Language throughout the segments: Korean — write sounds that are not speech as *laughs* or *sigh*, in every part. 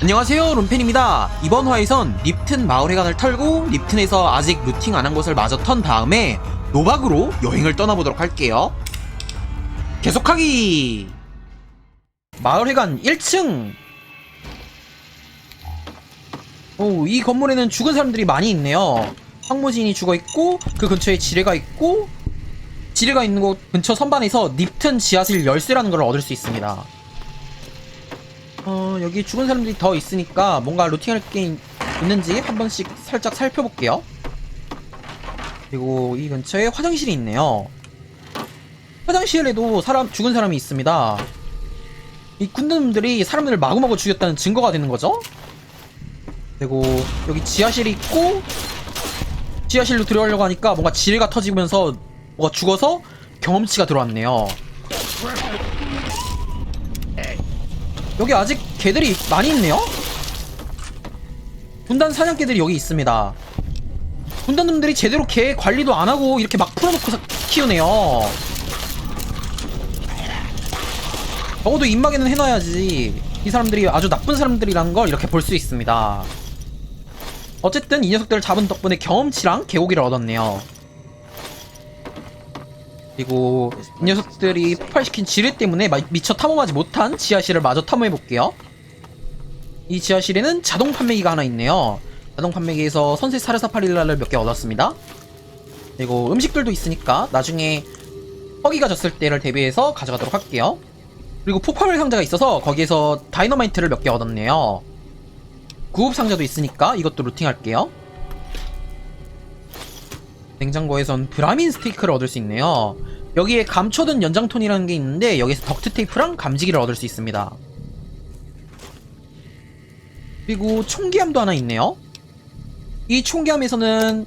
안녕하세요 룸펜입니다. 이번 화에선 립튼 마을회관을 털고 립튼에서 아직 루팅 안 한 곳을 마저 턴 다음에 노박으로 여행을 떠나보도록 할게요. 계속하기! 마을회관 1층! 오, 이 건물에는 죽은 사람들이 많이 있네요. 황무진이 죽어있고 그 근처에 지뢰가 있고 지뢰가 있는 곳 근처 선반에서 립튼 지하실 열쇠라는 걸 얻을 수 있습니다 어, 여기 죽은 사람들이 더 있으니까 뭔가 루팅할 게 있- 있는지 한 번씩 살짝 살펴볼게요. 그리고 이 근처에 화장실이 있네요. 화장실에도 사람, 죽은 사람이 있습니다. 이 군대놈들이 사람들을 마구마구 죽였다는 증거가 되는 거죠? 그리고 여기 지하실이 있고, 지하실로 들어가려고 하니까 뭔가 지뢰가 터지면서 뭐가 죽어서 경험치가 들어왔네요. 여기 아직 개들이 많이 있네요? 군단 사냥개들이 여기 있습니다. 군단놈들이 제대로 개 관리도 안 하고 이렇게 막 풀어놓고 사- 키우네요. 적어도 입막에는 해놔야지 이 사람들이 아주 나쁜 사람들이라는 걸 이렇게 볼 수 있습니다. 어쨌든 이 녀석들을 잡은 덕분에 경험치랑 개고기를 얻었네요. 그리고 이 녀석들이 폭발시킨 지뢰 때문에 마- 미처 탐험하지 못한 지하실을 마저 탐험해 볼게요. 이 지하실에는 자동 판매기가 하나 있네요. 자동 판매기에서 선셋 사르사파릴라를 몇 개 얻었습니다. 그리고 음식들도 있으니까 나중에 허기가 졌을 때를 대비해서 가져가도록 할게요. 그리고 폭발물 상자가 있어서 거기에서 다이너마이트를 몇 개 얻었네요. 구급 상자도 있으니까 이것도 루팅할게요. 냉장고에선 브라민 스테이크를 얻을 수 있네요. 여기에 감초든 연장톤이라는 게 있는데 여기서 덕트 테이프랑 감지기를 얻을 수 있습니다. 그리고 총기함도 하나 있네요. 이 총기함에서는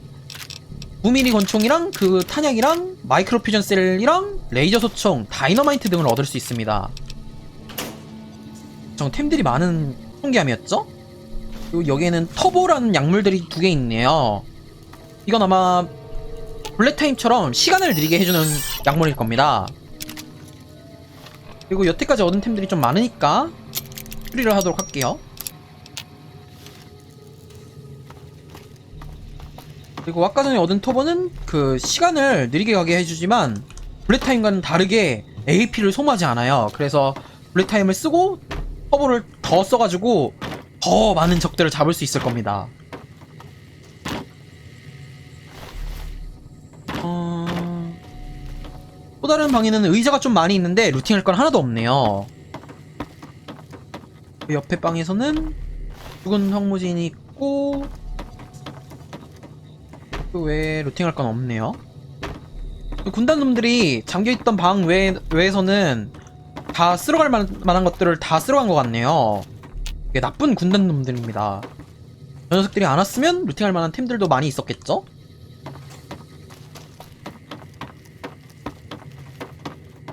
9mm 권총이랑 그 탄약이랑 마이크로 퓨전 셀이랑 레이저 소총, 다이너마이트 등을 얻을 수 있습니다. 정 템들이 많은 총기함이었죠? 그리고 여기에는 터보라는 약물들이 두 개 있네요. 이건 아마 블랙타임처럼 시간을 느리게 해주는 약물일 겁니다. 그리고 여태까지 얻은 템들이 좀 많으니까 수리를 하도록 할게요. 그리고 아까 전에 얻은 터보는 그 시간을 느리게 가게 해주지만 블랙타임과는 다르게 AP를 소모하지 않아요. 그래서 블랙타임을 쓰고 터보를 더 써가지고 더 많은 적들을 잡을 수 있을 겁니다. 어... 또 다른 방에는 의자가 좀 많이 있는데 루팅할 건 하나도 없네요. 그 옆에 방에서는 죽은 황무진이 있고 그 외에 루팅할 건 없네요. 그 군단 놈들이 잠겨있던 방 외, 외에서는 다 쓸어갈 만, 만한 것들을 다 쓸어간 것 같네요. 이게 나쁜 군단 놈들입니다. 저 녀석들이 안 왔으면 루팅할 만한 템들도 많이 있었겠죠?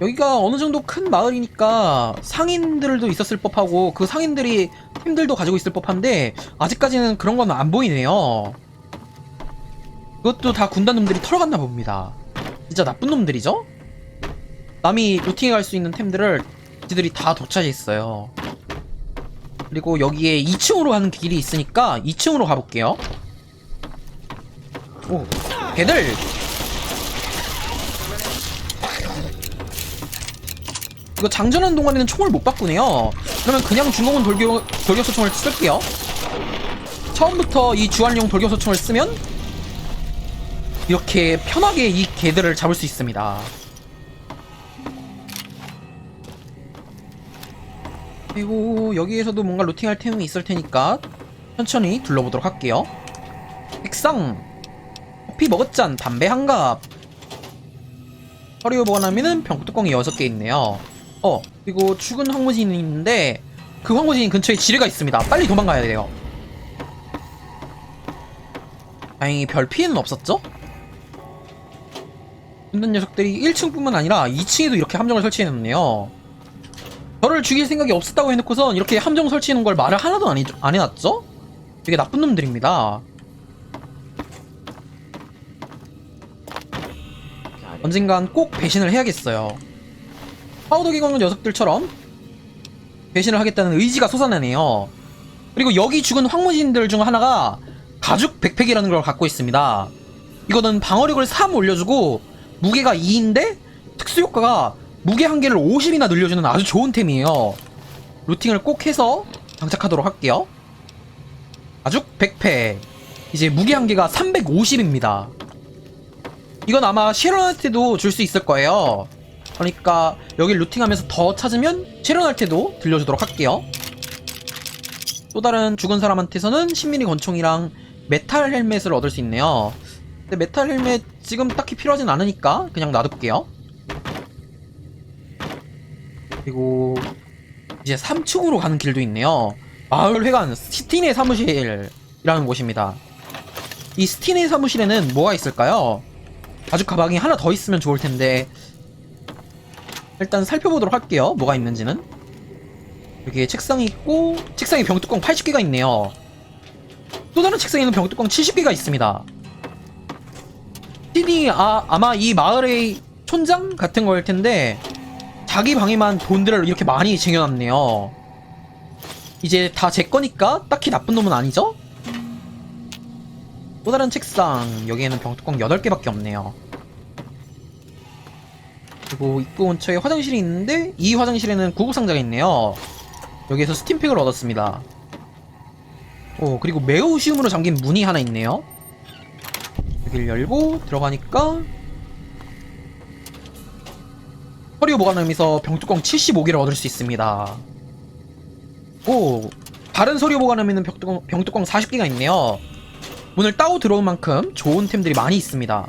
여기가 어느 정도 큰 마을이니까 상인들도 있었을 법하고 그 상인들이 템들도 가지고 있을 법한데 아직까지는 그런 건 안 보이네요. 그것도 다 군단 놈들이 털어갔나 봅니다. 진짜 나쁜 놈들이죠? 남이 루팅해 갈수 있는 템들을 지들이 다 독차지했어요. 그리고 여기에 2층으로 가는 길이 있으니까 2층으로 가볼게요. 오, 걔들! 이거 장전하는 동안에는 총을 못 바꾸네요. 그러면 그냥 중공은 돌격, 돌격소총을 쓸게요. 처음부터 이 주안용 돌격소총을 쓰면 이렇게 편하게 이 개들을 잡을 수 있습니다. 그리고 여기에서도 뭔가 루팅할 템이 있을 테니까 천천히 둘러보도록 할게요. 백상, 커피 먹었잔, 담배 한 갑. 허리오 보관하면은 병 뚜껑이 6개 있네요. 어, 그리고 죽은 황무진이 있는데 그 황무진 근처에 지뢰가 있습니다. 빨리 도망가야 돼요. 다행히 별 피해는 없었죠? 있는 녀석들이 1층뿐만 아니라 2층에도 이렇게 함정을 설치해놨네요. 저를 죽일 생각이 없었다고 해놓고선 이렇게 함정 설치해놓은 걸 말을 하나도 안, 해, 안 해놨죠? 되게 나쁜 놈들입니다. 언젠간 꼭 배신을 해야겠어요. 파우더 기광 녀석들처럼 배신을 하겠다는 의지가 솟아나네요. 그리고 여기 죽은 황무신들 중 하나가 가죽 백팩이라는 걸 갖고 있습니다. 이거는 방어력을 3 올려주고 무게가 2인데 특수 효과가 무게 한계를 50이나 늘려주는 아주 좋은 템이에요. 루팅을 꼭 해서 장착하도록 할게요. 가죽 백팩 이제 무게 한계가 350입니다. 이건 아마 쉐런한테도 줄 수 있을 거예요. 그러니까 여기 루팅하면서 더 찾으면 쉐런한테도 들려주도록 할게요. 또 다른 죽은 사람한테서는 10mm 권총이랑 메탈 헬멧을 얻을 수 있네요. 근데 메탈 헬멧 지금 딱히 필요하진 않으니까 그냥 놔둘게요. 그리고 이제 3층으로 가는 길도 있네요. 마을 회관 스티네 사무실이라는 곳입니다. 이 스티네 사무실에는 뭐가 있을까요? 가죽 가방이 하나 더 있으면 좋을 텐데 일단 살펴보도록 할게요. 뭐가 있는지는. 여기에 책상이 있고 책상에 병뚜껑 80개가 있네요. 또 다른 책상에는 병뚜껑 70개가 있습니다. 신이 아, 아마 이 마을의 촌장 같은 거일 텐데 자기 방에만 돈들을 이렇게 많이 쟁여놨네요. 이제 다 제 거니까 딱히 나쁜 놈은 아니죠? 또 다른 책상 여기에는 병뚜껑 8개밖에 없네요. 그리고 입구 근처에 화장실이 있는데 이 화장실에는 구급상자가 있네요. 여기에서 스팀팩을 얻었습니다. 오 그리고 매우 쉬움으로 잠긴 문이 하나 있네요. 여기를 열고 들어가니까 허리 보관함에서 병뚜껑 75개를 얻을 수 있습니다. 오 다른 서류 보관함에는 병뚜껑, 병뚜껑 40개가 있네요. 문을 따고 들어온 만큼 좋은 템들이 많이 있습니다.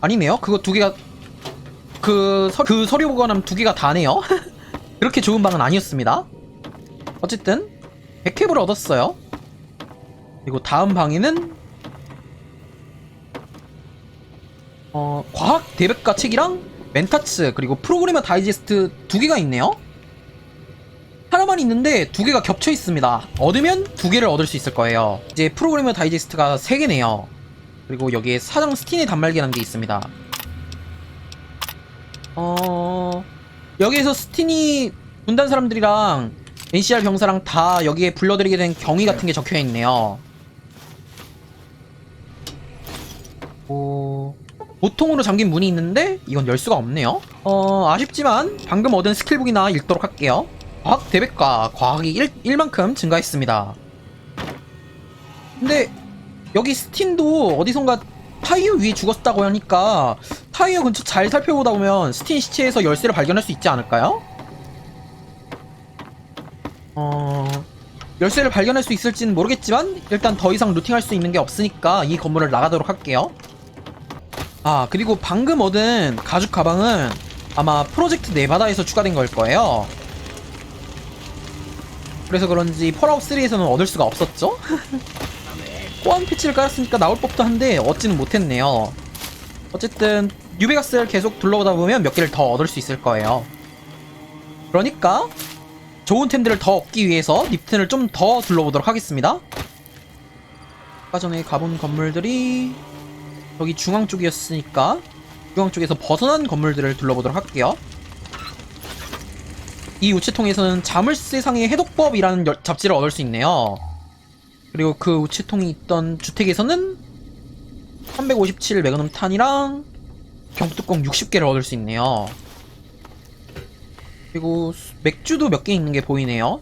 아니네요. 그거 두 개가 그, 서, 그 서류 보관함 두 개가 다네요. *laughs* 그렇게 좋은 방은 아니었습니다. 어쨌든 100캡을 얻었어요. 그리고 다음 방에는 어, 과학 대백과 책이랑 멘타츠 그리고 프로그래머 다이제스트 두 개가 있네요. 하나만 있는데 두 개가 겹쳐 있습니다. 얻으면 두 개를 얻을 수 있을 거예요. 이제 프로그래머 다이제스트가 세 개네요. 그리고 여기에 사장 스틴의 단말기라는 게 있습니다. 어 여기에서 스틴이 군단 사람들이랑 NCR 병사랑 다 여기에 불러들이게 된 경위 같은 게 적혀 있네요. 오 보통으로 잠긴 문이 있는데 이건 열 수가 없네요. 어 아쉽지만 방금 얻은 스킬북이나 읽도록 할게요. 과학 대백과 과학이 1, 1만큼 증가했습니다. 근데 여기 스틴도 어디선가 타이어 위에 죽었다고 하니까 타이어 근처 잘 살펴보다 보면 스틴 시체에서 열쇠를 발견할 수 있지 않을까요? 어... 열쇠를 발견할 수 있을지는 모르겠지만 일단 더 이상 루팅할 수 있는 게 없으니까 이 건물을 나가도록 할게요. 아 그리고 방금 얻은 가죽 가방은 아마 프로젝트 네바다에서 추가된 걸 거예요. 그래서 그런지 펄아웃 3에서는 얻을 수가 없었죠? *laughs* 호환 패치를 깔았으니까 나올 법도 한데 얻지는 못했네요. 어쨌든 뉴베가스를 계속 둘러보다 보면 몇 개를 더 얻을 수 있을 거예요. 그러니까 좋은 템들을 더 얻기 위해서 립튼을 좀 더 둘러보도록 하겠습니다. 아까 전에 가본 건물들이 여기 중앙 쪽이었으니까 중앙 쪽에서 벗어난 건물들을 둘러보도록 할게요. 이 우체통에서는 자물쇠상의 해독법이라는 열- 잡지를 얻을 수 있네요. 그리고 그 우체통이 있던 주택에서는 357 매그넘 탄이랑 병뚜껑 60개를 얻을 수 있네요. 그리고 수- 맥주도 몇 개 있는 게 보이네요.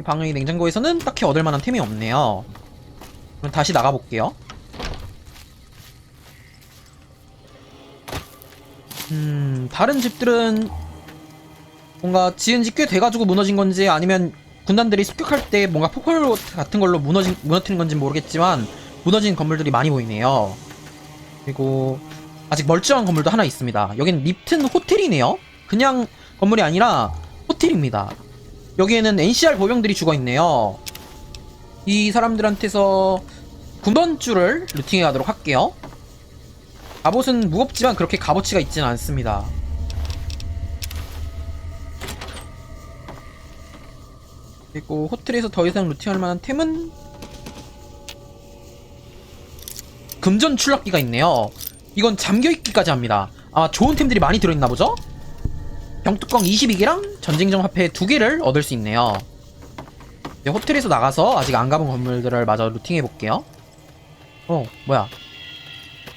이 방의 냉장고에서는 딱히 얻을 만한 템이 없네요. 그럼 다시 나가볼게요. 음, 다른 집들은 뭔가 지은 지 꽤 돼가지고 무너진 건지 아니면 군단들이 습격할 때 뭔가 폭발 같은 걸로 무너진, 무너뜨린 건지 모르겠지만 무너진 건물들이 많이 보이네요. 그리고 아직 멀쩡한 건물도 하나 있습니다. 여기는 립튼 호텔이네요. 그냥 건물이 아니라 호텔입니다. 여기에는 NCR 보병들이 죽어 있네요. 이 사람들한테서 군번줄을 루팅해 가도록 할게요. 갑옷은 무겁지만 그렇게 값어치가 있지는 않습니다. 그리고 호텔에서 더 이상 루팅할 만한 템은 금전 출납기가 있네요. 이건 잠겨있기까지 합니다. 아 좋은 템들이 많이 들어있나 보죠? 병뚜껑 22개랑 전쟁정 화폐 2개를 얻을 수 있네요. 호텔에서 나가서 아직 안 가본 건물들을 마저 루팅해 볼게요. 어, 뭐야.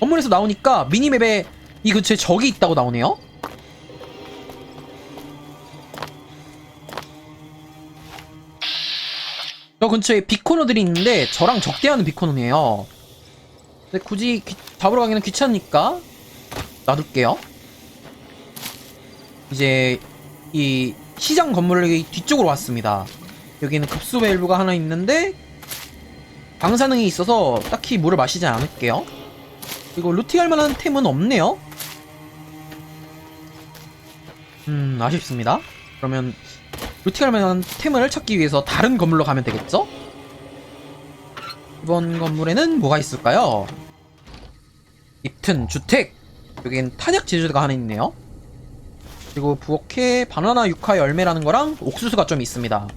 건물에서 나오니까 미니맵에 이 근처에 적이 있다고 나오네요? 저 근처에 비코너들이 있는데 저랑 적대하는 비코너네요. 근데 굳이 귀- 잡으러 가기는 귀찮으니까 놔둘게요. 이제 이 시장 건물의 뒤쪽으로 왔습니다. 여기는 급수 밸브가 하나 있는데 방사능이 있어서 딱히 물을 마시지 않을게요. 그리고 루팅할 만한 템은 없네요. 음 아쉽습니다. 그러면 루팅할 만한 템을 찾기 위해서 다른 건물로 가면 되겠죠? 이번 건물에는 뭐가 있을까요? 잎튼 주택 여긴 탄약 제조가 하나 있네요. 그리고 부엌에 바나나 육화 열매라는 거랑 옥수수가 좀 있습니다.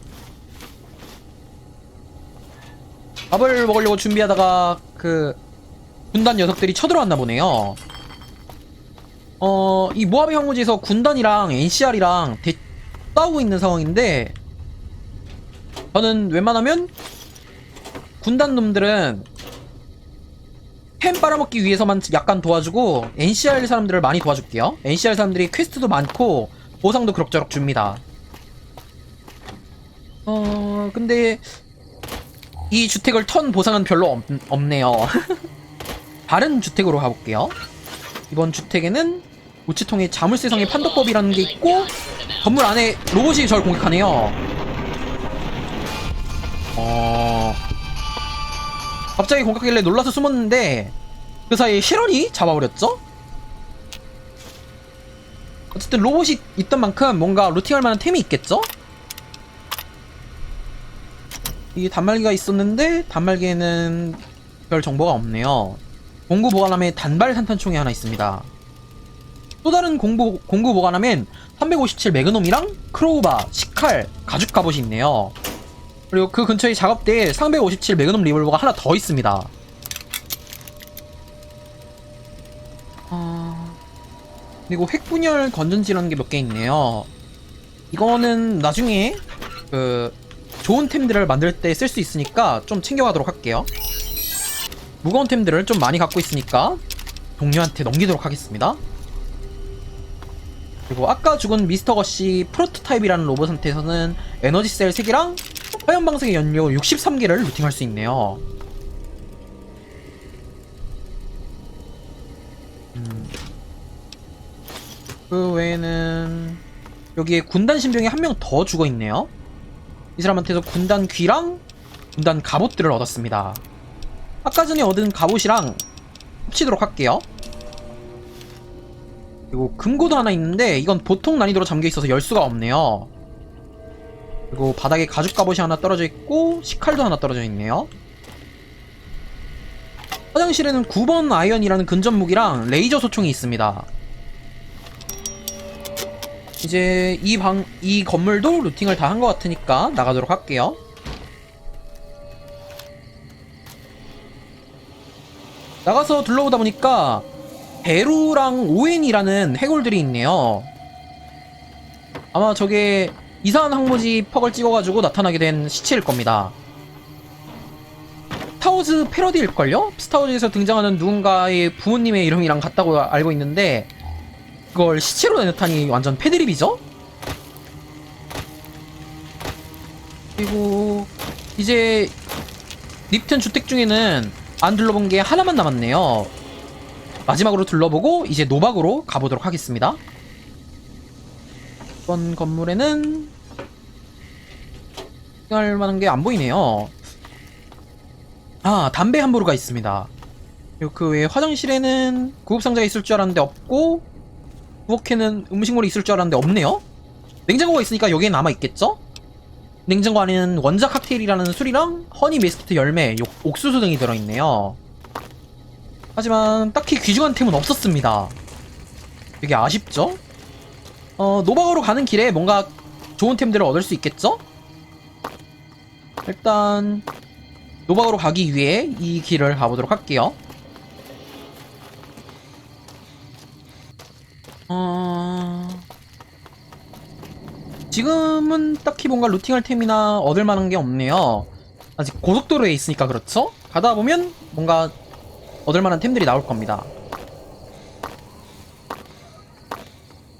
밥을 먹으려고 준비하다가 그 군단 녀석들이 쳐들어왔나 보네요. 어, 이 모하베 황무지에서 군단이랑 NCR이랑 대, 싸우고 있는 상황인데 저는 웬만하면 군단 놈들은 템 빨아먹기 위해서만 약간 도와주고 NCR 사람들을 많이 도와줄게요. NCR 사람들이 퀘스트도 많고 보상도 그럭저럭 줍니다. 어 근데 이 주택을 턴 보상은 별로 없, 없네요. *laughs* 다른 주택으로 가볼게요. 이번 주택에는 우체통에 자물쇠성의 판독법이라는 게 있고 건물 안에 로봇이 저를 공격하네요. 어 갑자기 공격하길래 놀라서 숨었는데 그 사이에 실원이 잡아버렸죠? 어쨌든 로봇이 있던 만큼 뭔가 루팅할 만한 템이 있겠죠? 이 단말기가 있었는데 단말기에는 별 정보가 없네요. 공구 보관함에 단발 산탄총이 하나 있습니다. 또 다른 공구, 공구 보관함엔 357 매그놈이랑 크로우바, 시칼, 가죽 갑옷이 있네요. 그리고 그 근처에 작업대에 357 매그넘 리볼버가 하나 더 있습니다. 아... 그리고 핵분열 건전지라는 게 몇 개 있네요. 이거는 나중에 그 좋은 템들을 만들 때 쓸 수 있으니까 좀 챙겨가도록 할게요. 무거운 템들을 좀 많이 갖고 있으니까 동료한테 넘기도록 하겠습니다. 그리고 아까 죽은 미스터 거시 프로토타입이라는 로봇한테서는 에너지 셀 3개랑 화염방사기 연료 63개를 루팅할 수 있네요. 음. 그 외에는 여기에 군단 신병이 한 명 더 죽어 있네요. 이 사람한테서 군단 귀랑 군단 갑옷들을 얻었습니다. 아까 전에 얻은 갑옷이랑 합치도록 할게요. 그리고 금고도 하나 있는데 이건 보통 난이도로 잠겨 있어서 열 수가 없네요. 그리고 바닥에 가죽 갑옷이 하나 떨어져 있고 식칼도 하나 떨어져 있네요. 화장실에는 9번 아이언이라는 근접 무기랑 레이저 소총이 있습니다. 이제 이 방, 이 건물도 루팅을 다 한 것 같으니까 나가도록 할게요. 나가서 둘러보다 보니까 베루랑 오웬이라는 해골들이 있네요. 아마 저게 이상한 항모지 퍽을 찍어가지고 나타나게 된 시체일 겁니다. 스타워즈 패러디일걸요? 스타워즈에서 등장하는 누군가의 부모님의 이름이랑 같다고 알고 있는데 그걸 시체로 내놓다니 완전 패드립이죠? 그리고 이제 립튼 주택 중에는 안 둘러본 게 하나만 남았네요. 마지막으로 둘러보고 이제 노박으로 가보도록 하겠습니다. 이번 건물에는 할 만한 게 안 보이네요. 아, 담배 한 보루가 있습니다. 그 외에 화장실에는 구급상자가 있을 줄 알았는데 없고 부엌에는 음식물이 있을 줄 알았는데 없네요. 냉장고가 있으니까 여기에 남아 있겠죠? 냉장고 안에는 원자 칵테일이라는 술이랑 허니 메스키트 열매, 요- 옥수수 등이 들어있네요. 하지만 딱히 귀중한 템은 없었습니다. 되게 아쉽죠? 어, 노박으로 가는 길에 뭔가 좋은 템들을 얻을 수 있겠죠? 일단 노박으로 가기 위해 이 길을 가보도록 할게요. 지금은 딱히 뭔가 루팅할 템이나 얻을 만한 게 없네요. 아직 고속도로에 있으니까 그렇죠? 가다 보면 뭔가 얻을 만한 템들이 나올 겁니다.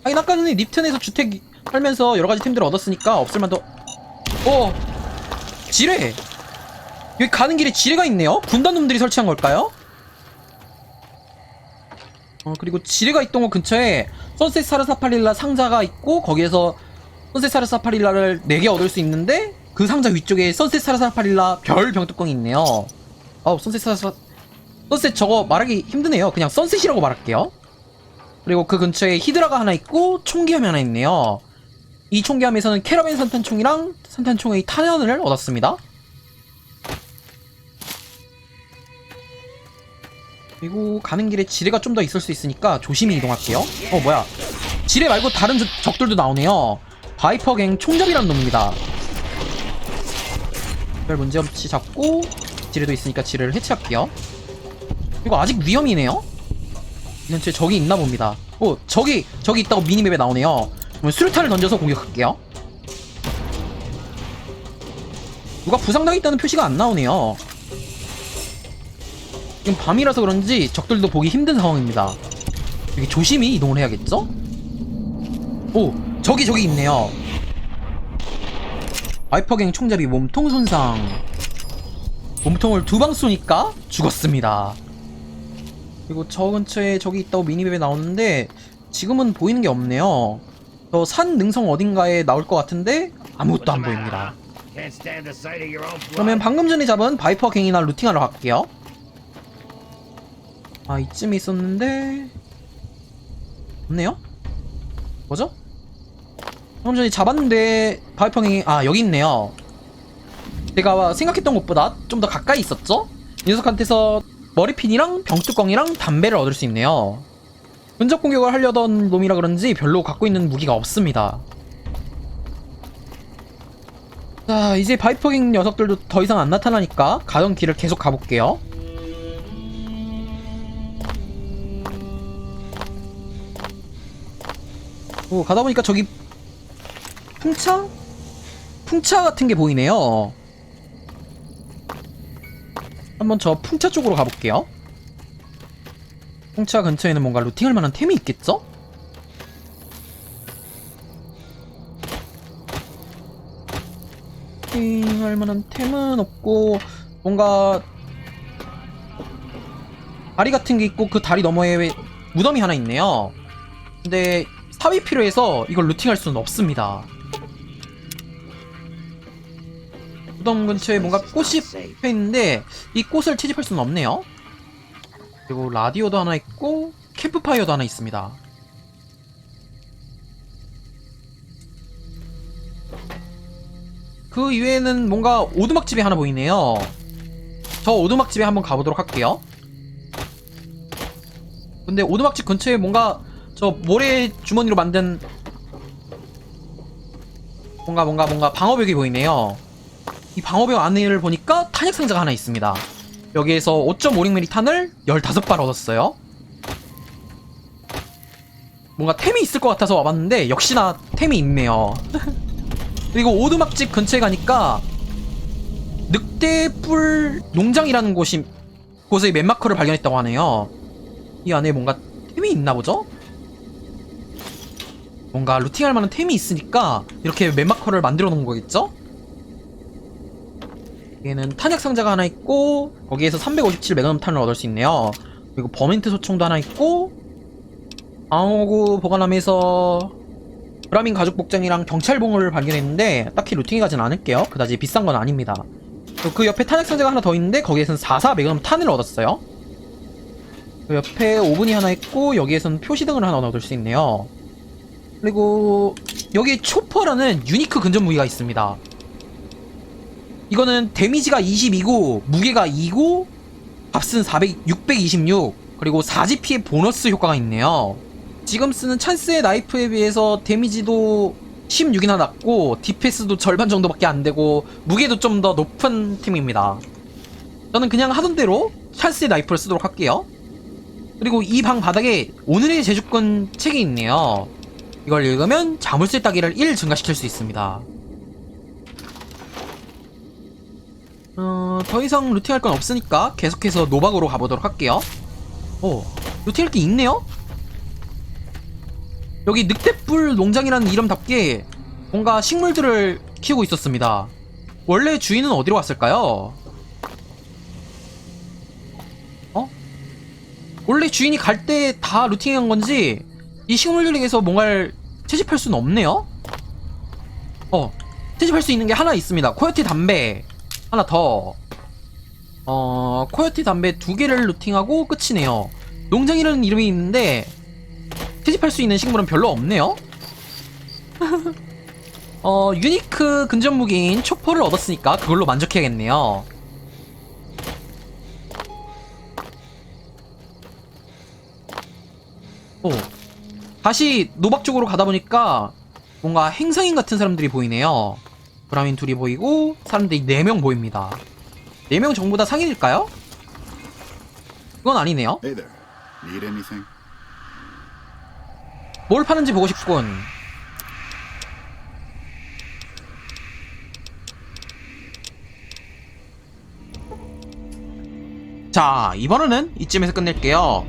하긴 아까 전에 립튼에서 주택 살면서 여러 가지 템들을 얻었으니까 없을 만도. 어! 지뢰! 여기 가는 길에 지뢰가 있네요? 군단 놈들이 설치한 걸까요? 어, 그리고 지뢰가 있던 곳 근처에 선셋 사르사파릴라 상자가 있고 거기에서 선셋 사르사파릴라를 4개 얻을 수 있는데 그 상자 위쪽에 선셋 사르사파릴라 별 병뚜껑이 있네요. 어우 선셋 사르사 선셋 저거 말하기 힘드네요. 그냥 선셋이라고 말할게요. 그리고 그 근처에 히드라가 하나 있고 총기함이 하나 있네요. 이 총기함에서는 캐러밴 산탄총이랑 산탄총의 탄연을 얻었습니다. 그리고 가는 길에 지뢰가 좀 더 있을 수 있으니까 조심히 이동할게요. 어 뭐야? 지뢰 말고 다른 적- 적들도 나오네요. 바이퍼갱 총잡이라는 놈입니다. 별 문제 없이 잡고 지뢰도 있으니까 지뢰를 해체할게요. 이거 아직 위험이네요. 이 근처에 적이 있나 봅니다. 오 저기 저기 있다고 미니맵에 나오네요. 그럼 수류탄을 던져서 공격할게요. 누가 부상당했다는 표시가 안 나오네요. 지금 밤이라서 그런지 적들도 보기 힘든 상황입니다. 여기 조심히 이동을 해야겠죠? 오, 저기 저기 있네요. 와이퍼갱 총잡이 몸통 손상. 몸통을 두 방 쏘니까 죽었습니다. 그리고 저 근처에 저기 있다고 미니맵에 나오는데 지금은 보이는 게 없네요. 저 산 능성 어딘가에 나올 것 같은데 아무것도 안 보입니다. 그러면. 방금 전에 잡은 바이퍼 갱이나 루팅하러 갈게요. 아 이쯤에 있었는데 없네요? 뭐죠? 방금 전에 잡았는데 갱이 아 여기 있네요. 제가 생각했던 것보다 좀 더 가까이 있었죠? 이 녀석한테서 머리핀이랑 병뚜껑이랑 담배를 얻을 수 있네요. 근접 공격을 하려던 놈이라 그런지 별로 갖고 있는 무기가 없습니다. 자, 이제 바이퍼갱 녀석들도 더 이상 안 나타나니까 가던 길을 계속 가볼게요. 오, 가다 보니까 저기 풍차? 풍차 같은 게 보이네요. 한번 저 풍차 쪽으로 가볼게요. 풍차 근처에는 뭔가 루팅할 만한 템이 있겠죠? 루팅할 만한 템은 없고 뭔가 다리 같은 게 있고 그 다리 너머에 무덤이 하나 있네요. 근데 삽이 필요해서 이걸 루팅할 수는 없습니다. 무덤 근처에 뭔가 꽃이 피어 있는데 이 꽃을 채집할 수는 없네요. 그리고 라디오도 하나 있고 캠프파이어도 하나 있습니다. 그 이외에는 뭔가 오두막집이 하나 보이네요. 저 오두막집에 한번 가보도록 할게요. 근데 오두막집 근처에 뭔가 저 모래 주머니로 만든 뭔가 뭔가 뭔가 방어벽이 보이네요. 이 방어벽 안을 보니까 탄약 상자가 하나 있습니다. 여기에서 5.56mm 탄을 15발 얻었어요. 뭔가 템이 있을 것 같아서 와봤는데 역시나 템이 있네요. *laughs* 그리고 오두막집 근처에 가니까 늑대뿔 농장이라는 곳이 곳의 맨마커를 발견했다고 하네요. 이 안에 뭔가 템이 있나 보죠? 뭔가 루팅할 만한 템이 있으니까 이렇게 맨마커를 만들어 놓은 거겠죠? 여기에는 탄약 상자가 하나 있고 거기에서 357 메가넘 탄을 얻을 수 있네요. 그리고 버멘트 소총도 하나 있고 방어구 보관함에서 브라민 가죽 복장이랑 경찰봉을 발견했는데 딱히 루팅이 가진 않을게요. 그다지 비싼 건 아닙니다. 그 옆에 탄약 상자가 하나 더 있는데 거기에서는 44 메가넘 탄을 얻었어요. 그 옆에 오븐이 하나 있고 여기에서는 표시등을 하나 얻을 수 있네요. 그리고 여기 초퍼라는 유니크 근접 무기가 있습니다. 이거는 데미지가 22고 무게가 2고 값은 400, 626 그리고 4GP의 보너스 효과가 있네요. 지금 쓰는 찬스의 나이프에 비해서 데미지도 16이나 낮고 DPS도 절반 정도밖에 안 되고 무게도 좀 더 높은 팀입니다. 저는 그냥 하던 대로 찬스의 나이프를 쓰도록 할게요. 그리고 이 방 바닥에 오늘의 제주권 책이 있네요. 이걸 읽으면 자물쇠 따기를 1 증가시킬 수 있습니다. 어, 더 이상 루팅할 건 없으니까 계속해서 노박으로 가보도록 할게요. 오, 루팅할 게 있네요? 여기 늑대뿔 농장이라는 이름답게 뭔가 식물들을 키우고 있었습니다. 원래 주인은 어디로 갔을까요? 어? 원래 주인이 갈 때 다 루팅한 건지 이 식물들에게서 뭔가를 채집할 수는 없네요? 어, 채집할 수 있는 게 하나 있습니다. 코요티 담배 하나 더. 어, 코요티 담배 두 개를 루팅하고 끝이네요. 농장이라는 이름이 있는데 채집할 수 있는 식물은 별로 없네요. *laughs* 어, 유니크 근접 무기인 초퍼를 얻었으니까 그걸로 만족해야겠네요. 오. 다시 노박 쪽으로 가다 보니까 뭔가 행상인 같은 사람들이 보이네요. 브라민 둘이 보이고 사람들이 4명 보입니다. 4명 전부 다 상인일까요? 그건 아니네요. Hey there. Need anything? 뭘 파는지 보고 싶군. 자, 이번에는 이쯤에서 끝낼게요.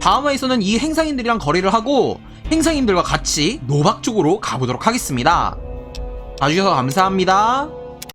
다음 화에서는 이 행상인들이랑 거래를 하고 행상인들과 같이 노박 쪽으로 가보도록 하겠습니다. 봐주셔서 감사합니다.